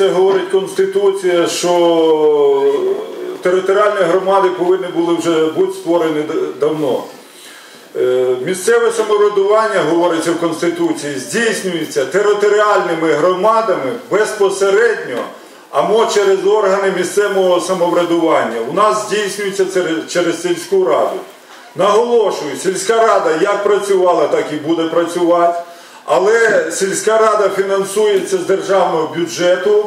це говорить Конституція, що територіальні громади повинні були вже бути створені давно. Е, Місцеве самоврядування, говориться в Конституції, здійснюється територіальними громадами безпосередньо, або через органи місцевого самоврядування. У нас здійснюється через- через сільську раду. Наголошую, сільська рада як працювала, так і буде працювати. Але сільська рада фінансується з державного бюджету,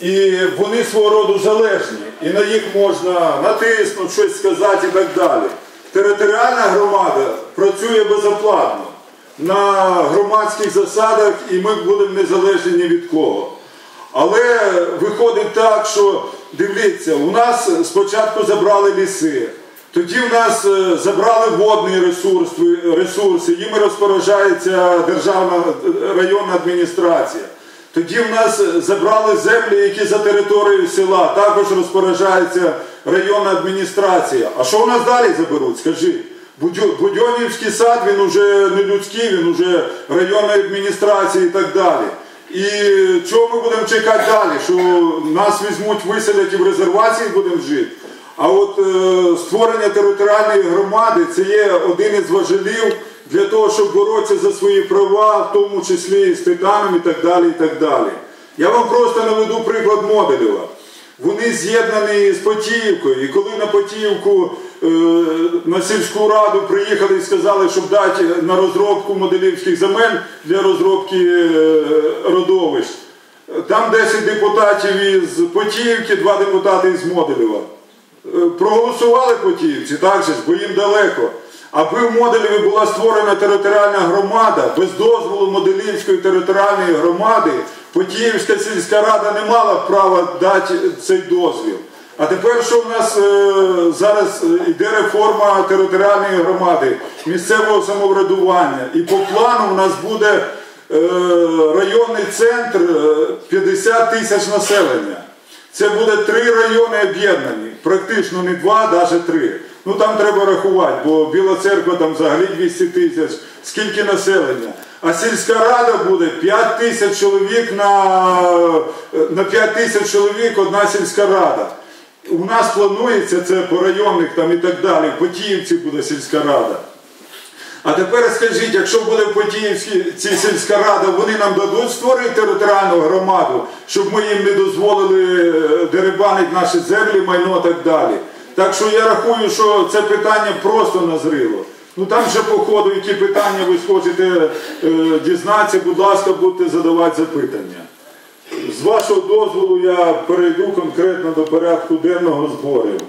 і вони свого роду залежні. І на їх можна натиснути, щось сказати і так далі. Територіальна громада працює безоплатно на громадських засадах, і ми будемо незалежні ні від кого. Але виходить так, що дивіться, у нас спочатку забрали ліси, тоді в нас е, забрали водні ресурси, ресурси їми розпоряджається державна е, районна адміністрація. Тоді в нас забрали землі, які за територією села, також розпоряджається районна адміністрація. А що у нас далі заберуть? Скажи. Будьо- Будьонівський сад, він уже не людський, він уже районної адміністрації і так далі. І чого ми будемо чекати далі? Що нас візьмуть, виселять і в резервації будемо жити? А от е, створення територіальної громади це є один із важелів для того, щоб боротися за свої права, в тому числі з титаном і так далі. і так далі. Я вам просто наведу приклад Моделєва. Вони з'єднані з Потіївкою. І коли на Потіївку е, на сільську раду приїхали і сказали, щоб дати на розробку моделівських земель для розробки е, родовищ, там 10 депутатів із Потіївки, 2 депутати із Моделєва. Е, Проголосували Потіївці, так же ж, бо їм далеко. Аби в Моделєві була створена територіальна громада, без дозволу Моделівської територіальної громади, Потіївська сільська рада не мала права дати цей дозвіл. А тепер що в нас е, зараз е, йде реформа територіальної громади, місцевого самоврядування. І по плану в нас буде е, районний центр е, 50 тисяч населення. Це буде три райони об'єднані, практично не два, навіть три. Ну там треба рахувати, бо Біла церква там взагалі 200 тисяч, скільки населення. А сільська рада буде 5 тисяч чоловік на, на 5 тисяч чоловік одна сільська рада. У нас планується це по районних там і так далі. Потіївці буде сільська рада. А тепер скажіть, якщо буде в Потіївській цій сільська рада, вони нам дадуть створити територіальну громаду, щоб ми їм не дозволили е, дерибанити наші землі, майно і так далі. Так що я рахую, що це питання просто назріло. Ну там ще по ходу, які питання ви хочете е, дізнатися, будь ласка, будете задавати запитання. З вашого дозволу я перейду конкретно до порядку денного зборів.